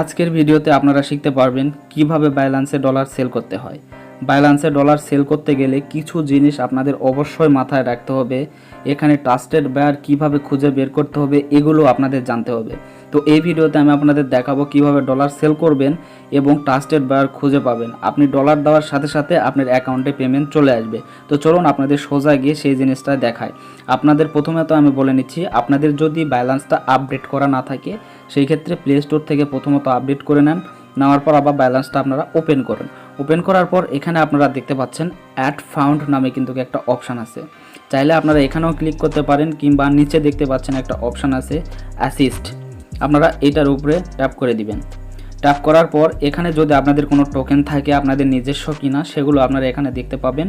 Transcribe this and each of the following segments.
আজকের ভিডিওতে আপনারা শিখতে পারবেন কীভাবে বাইলান্সে ডলার সেল করতে হয়। বাইলান্সে ডলার সেল করতে গেলে কিছু জিনিস আপনাদের অবশ্যই মাথায় রাখতে হবে। এখানে ট্রাস্টেড বায়ার কীভাবে খুঁজে বের করতে হবে, এগুলো আপনাদের জানতে হবে। তো এই ভিডিওতে আমি আপনাদের দেখাবো কীভাবে ডলার সেল করবেন এবং ট্রাস্টেড বায়ার খুঁজে পাবেন। আপনি ডলার দেওয়ার সাথে সাথে আপনার অ্যাকাউন্টে পেমেন্ট চলে আসবে। তো চলুন আপনাদের সোজা গিয়ে সেই জিনিসটা দেখায় আপনাদের প্রথমে তো আমি বলে নিচ্ছি, আপনাদের যদি ব্যালেন্সটা আপডেট করা না থাকে, সেই ক্ষেত্রে প্লে স্টোর থেকে প্রথমত আপডেট করে নেন। নেওয়ার পর আবার ব্যালেন্সটা আপনারা ওপেন করেন। ওপেন করার পর এখানে আপনারা দেখতে পাচ্ছেন, অ্যাড ফাউন্ড নামে কিন্তু একটা অপশান আছে। চাইলে আপনারা এখানেও ক্লিক করতে পারেন কিংবা নিচে দেখতে পাচ্ছেন একটা অপশান আছে, অ্যাসিস্ট। আপনারা এটার উপরে ট্যাপ করে দিবেন। ট্যাপ করার পর এখানে যদি আপনাদের কোনো টোকেন থাকে আপনাদের নিজস্ব কিনা, সেগুলো আপনারা এখানে দেখতে পাবেন।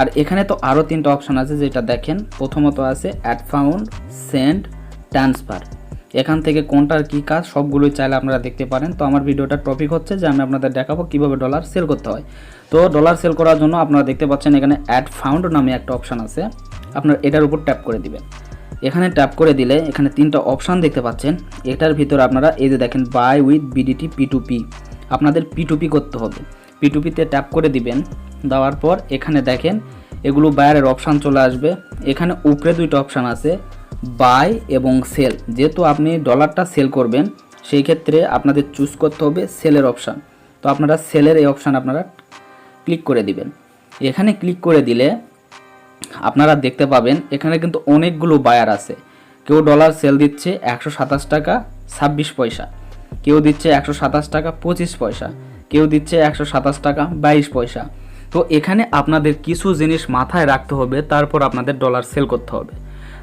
আর এখানে তো আরও তিনটা অপশান আছে যেটা দেখেন। প্রথমত আছে অ্যাড ফাউন্ড সেন্ড ট্রান্সফার এখান থেকে কোনটার কী কাজ, সবগুলোই চাইলে আপনারা দেখতে পারেন। তো আমার ভিডিওটার টপিক হচ্ছে যে আমি আপনাদের দেখাবো কীভাবে ডলার সেল করতে হয়। তো ডলার সেল করার জন্য আপনারা দেখতে পাচ্ছেন এখানে অ্যাড ফাউন্ড নামে একটা অপশান আছে। আপনার এটার উপর ট্যাপ করে দিবেন। এখানে ট্যাপ করে দিলে এখানে তিনটা অপশান দেখতে পাচ্ছেন। এটার ভিতরে আপনারা এই যে দেখেন buy with BDT P to আপনাদের পিটুপি করতে হবে। পিটুপিতে ট্যাপ করে দিবেন, দেওয়ার পর এখানে দেখেন, এগুলো বায়ারের অপশান চলে আসবে। এখানে উপরে দুইটা অপশান আছে বাই এবং সেল যেহেতু আপনি ডলারটা সেল করবেন, সেই ক্ষেত্রে আপনাদের চুজ করতে হবে সেলের অপশান তো আপনারা সেলের এই অপশান আপনারা ক্লিক করে দিবেন। এখানে ক্লিক করে দিলে আপনারা দেখতে পাবেন, এখানে কিন্তু অনেকগুলো বায়ার আছে। কেউ ডলার সেল দিচ্ছে একশো সাতাশ টাকা, ছাব্বিশ পয়সা। কেউ দিচ্ছে একশো সাতাশ টাকা, পঁচিশ পয়সা। কেউ দিচ্ছে একশো সাতাশ টাকা, বাইশ পয়সা। তো এখানে আপনাদের কিছু জিনিস মাথায় রাখতে হবে, তারপর আপনাদের ডলার সেল করতে হবে।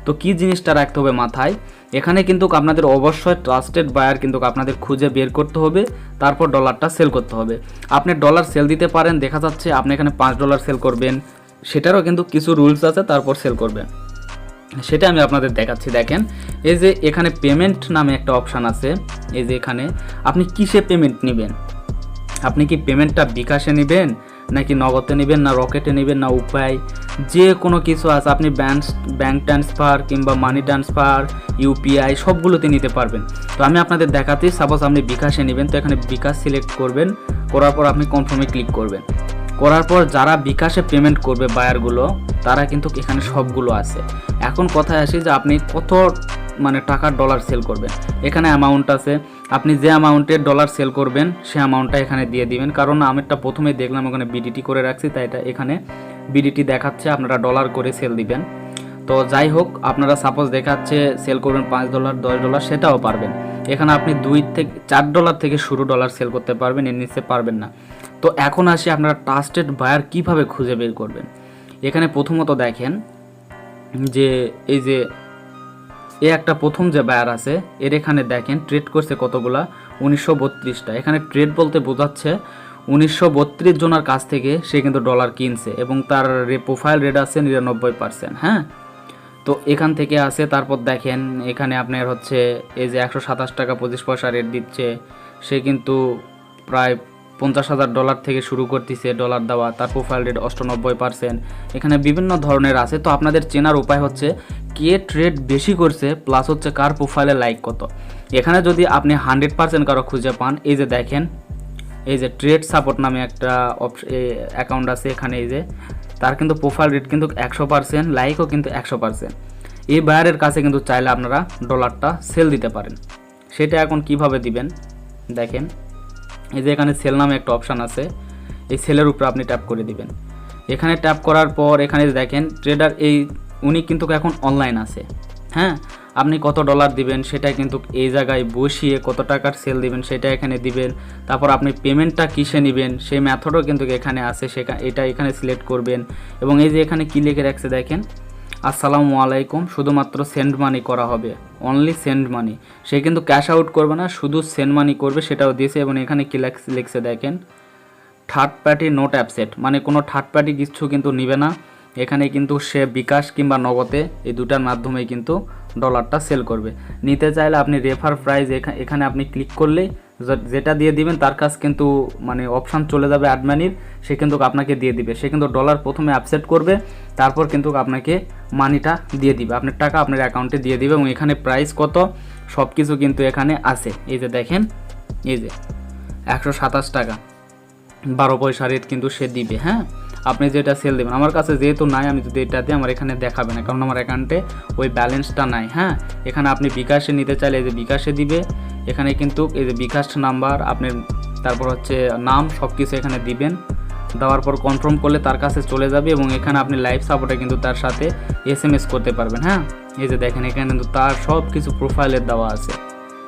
তো কি জিনিসটা রাখতে হবে মাথায়? এখানে কিন্তু আপনাদের অবশ্যই ট্রাস্টেড বায়ার কিন্তু আপনাদের খুঁজে বের করতে হবে, তারপর ডলারটা সেল করতে হবে। আপনি ডলার সেল দিতে পারেন, দেখা যাচ্ছে আপনি এখানে পাঁচ ডলার সেল করবেন সেটারও কিন্তু কিছু রুলস আছে, তারপর সেল করবেন সেটা আমি আপনাদের দেখাচ্ছি, দেখেন। এই যে এখানে পেমেন্ট নামে একটা অপশান আছে। এই যে এখানে, আপনি কিসে পেমেন্ট নেবেন? আপনি কি পেমেন্টটা বিকাশে নেবেন, নাকি নগদে নেবেন, না রকেটে নেবেন, না উপায়? যে কোনো কিছু আছে, আপনি ব্যাংক ব্যাঙ্ক ট্রান্সফার কিংবা মানি ট্রান্সফার ইউপিআই সবগুলোতে নিতে পারবেন। তো আমি আপনাদের দেখাচ্ছি সাপোজ আপনি বিকাশে নেবেন, তো এখানে বিকাশ সিলেক্ট করবেন, করার পর আপনি কনফার্মে ক্লিক করবেন। করার পর যারা বিকাশে পেমেন্ট করবে বায়ারগুলো তারা কিন্তু এখানে সবগুলো আছে। এখন কথায় আসি যে আপনি কত মানে টাকার ডলার সেল করবেন? এখানে অ্যামাউন্ট আছে, আপনি যে অ্যামাউন্টের ডলার সেল করবেন, সে অ্যামাউন্টটা এখানে দিয়ে দিবেন। কারণ আমিটা প্রথমে দেখলাম, ওখানে বিডিটি করে রাখছি, তাই এটা এখানে বিডিটি দেখাচ্ছে, আপনারা ডলার করে সেল দিবেন। তো যাই হোক, আপনারা সাপোজ দেখাচ্ছে সেল করবেন পাঁচ ডলার দশ ডলার সেটাও পারবেন। এখানে আপনি দুই থেকে, চার ডলার থেকে শুরু ডলার সেল করতে পারবেন, এর নিচে পারবেন না। তো এখন আসি আপনারা ট্রাস্টেড বায়ার কীভাবে খুঁজে বের করবেন। এখানে প্রথমত দেখেন যে, এই যে, এ একটা প্রথম যে বায়ার আছে, এর এখানে দেখেন ট্রেড করছে কতগুলা? উনিশশো বত্রিশটা। এখানে ট্রেড বলতে বোঝাচ্ছে উনিশশো বত্রিশ জনের কাছ থেকে সে কিন্তু ডলার কিনছে এবং তার প্রোফাইল রেট আছে নিরানব্বই পার্সেন্ট হ্যাঁ? তো এখান থেকে আসে, তারপর দেখেন এখানে আপনার হচ্ছে এই যে একশো সাতাশ টাকা পঁচিশ পয়সা রেট দিচ্ছে। সে কিন্তু প্রায় পঞ্চাশ হাজার ডলার থেকে শুরু করতেছে ডলার দেওয়া, তার প্রোফাইল রেট অষ্টানব্বই পার্সেন্ট এখানে বিভিন্ন ধরনের আছে, তো আপনাদের চেনার উপায় হচ্ছে কে ট্রেড বেশি করছে প্লাস হচ্ছে কার প্রোফাইলে লাইক কত। এখানে যদি আপনি হান্ড্রেড পার্সেন্ট কারও খুঁজে পান, এই যে দেখেন, এই যে ট্রেড সাপোর্ট নামে একটা অপশ অ্যাকাউন্ট আছে এখানে, এই যে তার কিন্তু প্রোফাইল রেট কিন্তু একশো পার্সেন্ট লাইকও কিন্তু একশো পার্সেন্ট এই বায়ারের কাছে কিন্তু চাইলে আপনারা ডলারটা সেল দিতে পারেন। সেটা এখন কীভাবে দিবেন? দেখেন, এই যে এখানে সেল নামে একটা অপশান আছে, এই সেলের উপরে আপনি ট্যাপ করে দিবেন। এখানে ট্যাপ করার পর এখানে দেখেন ট্রেডার এই, উনি কিন্তু এখন অনলাইন আছে। হ্যাঁ? আপনি কত ডলার দিবেন সেটা কিন্তু এই জায়গায় বসিয়ে কত টাকার সেল দিবেন সেটা এখানে দিবেন। তারপর আপনি পেমেন্টটা কিসে নেবেন? সেই মেথডও কিন্তু এখানে আছে সেখানে এটা এখানে সিলেক্ট করবেন। এবং এই যে এখানে কী লিখে রাখছে দেখেন, আসসালামু আলাইকুম, শুধুমাত্র সেন্ড মানি করা হবে অনলি সেন্ড মানি সে কিন্তু ক্যাশ আউট করবে না, শুধু সেন্ড মানি করবে, সেটাও দিয়েছে। এবং এখানে কি লিখছে দেখেন থার্ড পার্টি নোট অ্যাপসেট মানে কোনো থার্ড পার্টি কিছু কিন্তু নিবে না। এখানে কিন্তু সে বিকাশ কিংবা নগদে এই দুটার মাধ্যমেই কিন্তু ডলারটা সেল করবে। নিতে চাইলে আপনি রেফার প্রাইস এখানে আপনি ক্লিক করলেই যেটা দিয়ে দিবেন তার কাছ কিন্তু মানে অপশান চলে যাবে অ্যাডমানির সে কিন্তু আপনাকে দিয়ে দিবে। সে কিন্তু ডলার প্রথমে অ্যাপসেট করবে, তারপর কিন্তু আপনাকে মানিটা দিয়ে দিবে। আপনার টাকা আপনার অ্যাকাউন্টে দিয়ে দিবে এবং এখানে প্রাইস কত সব কিছু কিন্তু এখানে আছে। এই যে দেখেন, এই যে, একশো সাতাশ টাকা। বারো পয়সা রেট কিন্তু সে দিবে হ্যাঁ? আপনি যেটা সেল দেবেন। আমার কাছে যেহেতু নাই, আমি যদি এটা দিই আমার এখানে দেখাবে না, কারণ আমার অ্যাকাউন্টে ওই ব্যালেন্সটা নাই হ্যাঁ? এখানে আপনি বিকাশে নিতে চাইলে এই যে বিকাশে দিবে, এখানে কিন্তু এই যে বিকাশ নাম্বার আপনার তারপর হচ্ছে নাম সব কিছু এখানে দিবেন। দেওয়ার পর কনফার্ম করলে তার কাছে চলে যাবে এবং এখানে আপনি লাইভ সাপোর্টে কিন্তু তার সাথে এস করতে পারবেন হ্যাঁ? এই যে দেখেন, এখানে কিন্তু তার সব কিছু প্রোফাইলের দেওয়া আছে।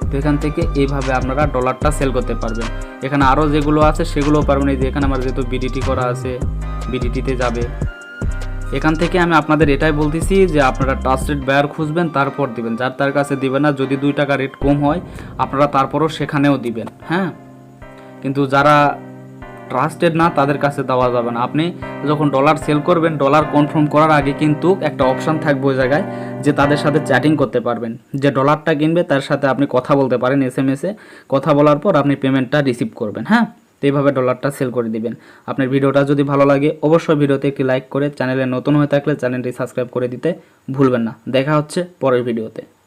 তো এখান থেকে এইভাবে আপনারা ডলারটা সেল করতে পারবেন। এখানে আরও যেগুলো আছে সেগুলোও পারবেন। এই যে এখানে আমার যেহেতু বিডিটি করা আছে বিডিটিতে যাবে। এখান থেকে আমি আপনাদের এটাই বলতেছি যে আপনারা ট্রাস্টেড বায়ার খুঁজবেন, তারপর দিবেন। যার তার কাছে দিবেন না, যদি দুই টাকা রেট কম হয়, আপনারা তারপরও সেখানেও দিবেন হ্যাঁ? কিন্তু যারা ট্রাস্টেড না, তাদের কাছে দেওয়া যাবে না। আপনি যখন ডলার সেল করবেন ডলার কনফার্ম করার আগে কিন্তু একটা অপশন থাকবে ওই জায়গায় যে তাদের সাথে চ্যাটিং করতে পারবেন। যে ডলারটা কিনবে, তার সাথে আপনি কথা বলতে পারেন এস এম এসে কথা বলার পর আপনি পেমেন্টটা রিসিভ করবেন হ্যাঁ? তো এইভাবে ডলারটা সেল করে দিবেন। আপনার ভিডিওটা যদি ভালো লাগে, অবশ্যই ভিডিওতে একটি লাইক করে চ্যানেলে নতুন হয়ে থাকলে চ্যানেলটি সাবস্ক্রাইব করে দিতে ভুলবেন না। দেখা হচ্ছে পরের ভিডিওতে।